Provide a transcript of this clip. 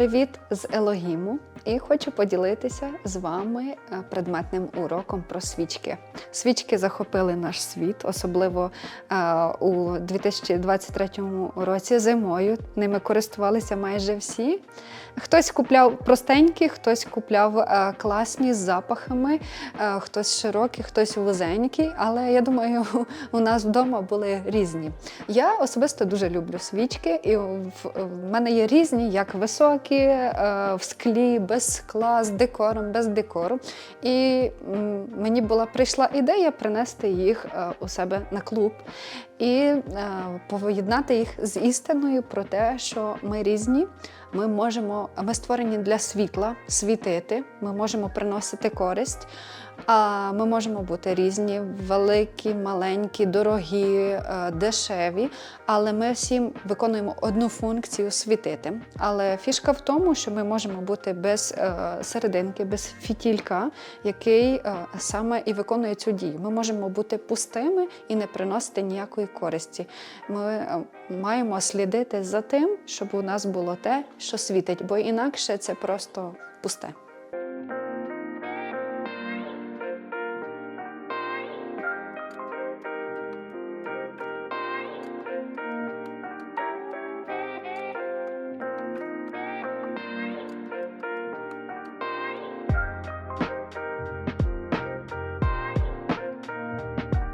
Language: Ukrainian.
Привіт з Елогіму і хочу поділитися з вами е, предметним уроком про свічки. Свічки захопили наш світ, особливо е, у 2023 році зимою. Ними користувалися майже всі. Хтось купляв простенькі, хтось купляв е, класні з запахами, хтось широкі, хтось вузенькі. Але я думаю, у нас вдома були різні. Я особисто дуже люблю свічки, і в мене є різні, як високі, е, в склі, без скла, з декором, без декору. І мені була прийшла ідея принести їх е, у себе на клуб і е, поєднати їх з істиною про те, що ми різні. Ми можемо, ми створені для світла, світити, ми можемо приносити користь. А ми можемо бути різні, великі, маленькі, дорогі, е, дешеві, але ми всім виконуємо одну функцію світити. Але фішка в тому, що ми можемо бути без е, серединки, без фітілька, який е, саме і виконує цю дію. Ми можемо бути пустими і не приносити ніякої користі. Ми маємо слідити за тим, щоб у нас було те, що світить, бо інакше це просто пусте.